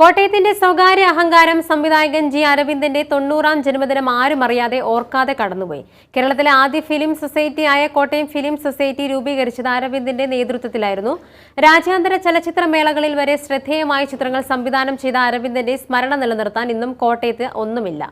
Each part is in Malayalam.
കോട്ടയത്തിന്റെ സ്വകാര്യ അഹങ്കാരം സംവിധായകൻ ജി അരവിന്ദന്റെ തൊണ്ണൂറാം ജന്മദിനം ആരും അറിയാതെ ഓർക്കാതെ കടന്നുപോയി. കേരളത്തിലെ ആദ്യ ഫിലിം സൊസൈറ്റിയായ കോട്ടയം ഫിലിം സൊസൈറ്റി രൂപീകരിച്ചത് അരവിന്ദന്റെ നേതൃത്വത്തിലായിരുന്നു. രാജ്യാന്തര ചലച്ചിത്ര മേളകളിൽ വരെ ശ്രദ്ധേയമായ ചിത്രങ്ങൾ സംവിധാനം ചെയ്ത അരവിന്ദന്റെ സ്മരണ നിലനിർത്താൻ ഇന്നും കോട്ടയത്ത് ഒന്നുമില്ല.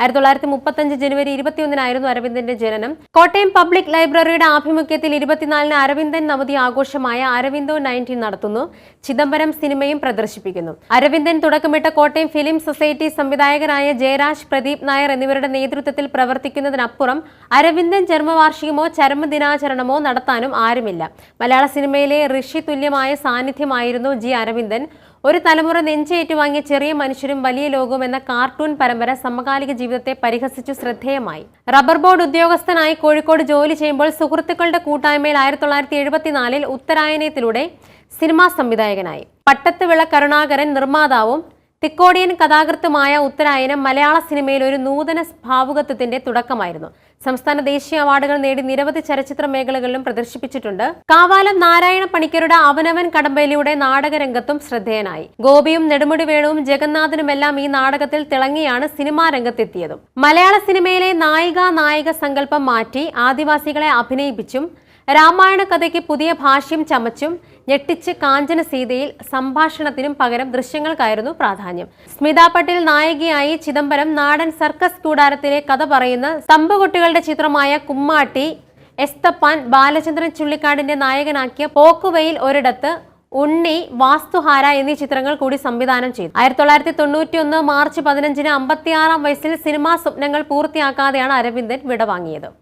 ആയിരത്തി തൊള്ളായിരത്തി മുപ്പത്തഞ്ച് ജനുവരി ഇരുപത്തിയൊന്നിനായിരുന്നു അരവിന്ദന്റെ ജനനം. കോട്ടയം പബ്ലിക് ലൈബ്രറിയുടെ ആഭിമുഖ്യത്തിൽ ഇരുപത്തിനാലിന് അരവിന്ദൻ നവതി ആഘോഷമായ അരവിന്ദോ നയന്റീൻ നടത്തുന്നു. ചിദംബരം സിനിമയും പ്രദർശിപ്പിക്കുന്നു. അരവിന്ദൻ തുടക്കമിട്ട കോട്ടയം ഫിലിം സൊസൈറ്റി സംവിധായകരായ ജയരാജ് പ്രദീപ് നായർ എന്നിവരുടെ നേതൃത്വത്തിൽ പ്രവർത്തിക്കുന്നതിനപ്പുറം അരവിന്ദൻ ജന്മവാർഷികമോ ചരമദിനാചരണമോ നടത്താനും ആരുമില്ല. മലയാള സിനിമയിലെ ഋഷി തുല്യമായ സാന്നിധ്യമായിരുന്നു ജി അരവിന്ദൻ. ഒരു തലമുറ നെഞ്ചേറ്റുവാങ്ങിയ ചെറിയ മനുഷ്യരും വലിയ ലോകവും എന്ന കാർട്ടൂൺ പരമ്പര സമകാലിക ജീവിതത്തെ പരിഹസിച്ചു ശ്രദ്ധേയമായി. റബ്ബർ ബോർഡ് ഉദ്യോഗസ്ഥനായി കോഴിക്കോട് ജോലി ചെയ്യുമ്പോൾ സുഹൃത്തുക്കളുടെ കൂട്ടായ്മയിൽ ആയിരത്തി തൊള്ളായിരത്തി എഴുപത്തിനാലിൽ ഉത്തരായനത്തിലൂടെ സിനിമാ സംവിധായകനായി. പട്ടത്തുവിള കരുണാകരൻ നിർമ്മാതാവും തിക്കോടിയൻ കഥാകൃത്തുമായ ഉത്തരായനം മലയാള സിനിമയിൽ ഒരു നൂതന ഭാവുകത്വത്തിന്റെ തുടക്കമായിരുന്നു. സംസ്ഥാന ദേശീയ അവാർഡുകൾ നേടി നിരവധി ചലച്ചിത്ര മേഖലകളിലും പ്രദർശിപ്പിച്ചിട്ടുണ്ട്. കാവാലം നാരായണ പണിക്കരുടെ അവനവൻ കടമ്പയിലൂടെ നാടകരംഗത്തും ശ്രദ്ധേയനായി. ഗോപിയും നെടുമുടി വേണുവും ജഗന്നാഥനുമെല്ലാം ഈ നാടകത്തിൽ തിളങ്ങിയാണ് സിനിമാ രംഗത്തെത്തിയതും. മലയാള സിനിമയിലെ നായിക നായക സങ്കല്പം മാറ്റി ആദിവാസികളെ അഭിനയിപ്പിച്ചും രാമായണ കഥയ്ക്ക് പുതിയ ഭാഷ്യം ചമച്ചും ഞെട്ടിച്ച് കാഞ്ചന സീതയിൽ സംഭാഷണത്തിനും പകരം ദൃശ്യങ്ങൾക്കായിരുന്നു പ്രാധാന്യം. സ്മിത പട്ടേൽ നായികയായി ചിദംബരം നാടൻ സർക്കസ് കൂടാരത്തിലെ കഥ പറയുന്ന സ്തംഭകുട്ടികളുടെ ചിത്രമായ കുമ്മാട്ടി എസ്തപ്പാൻ ബാലചന്ദ്രൻ ചുള്ളിക്കാടിന്റെ നായകനാക്കിയ പോക്കുവയിൽ ഒരിടത്ത് ഉണ്ണി വാസ്തുഹാര എന്നീ ചിത്രങ്ങൾ കൂടി സംവിധാനം ചെയ്തു. ആയിരത്തി തൊള്ളായിരത്തി തൊണ്ണൂറ്റി ഒന്ന് മാർച്ച് പതിനഞ്ചിന് അമ്പത്തിയാറാം വയസ്സിൽ സിനിമാ സ്വപ്നങ്ങൾ പൂർത്തിയാക്കാതെയാണ് അരവിന്ദൻ വിടവാങ്ങിയത്.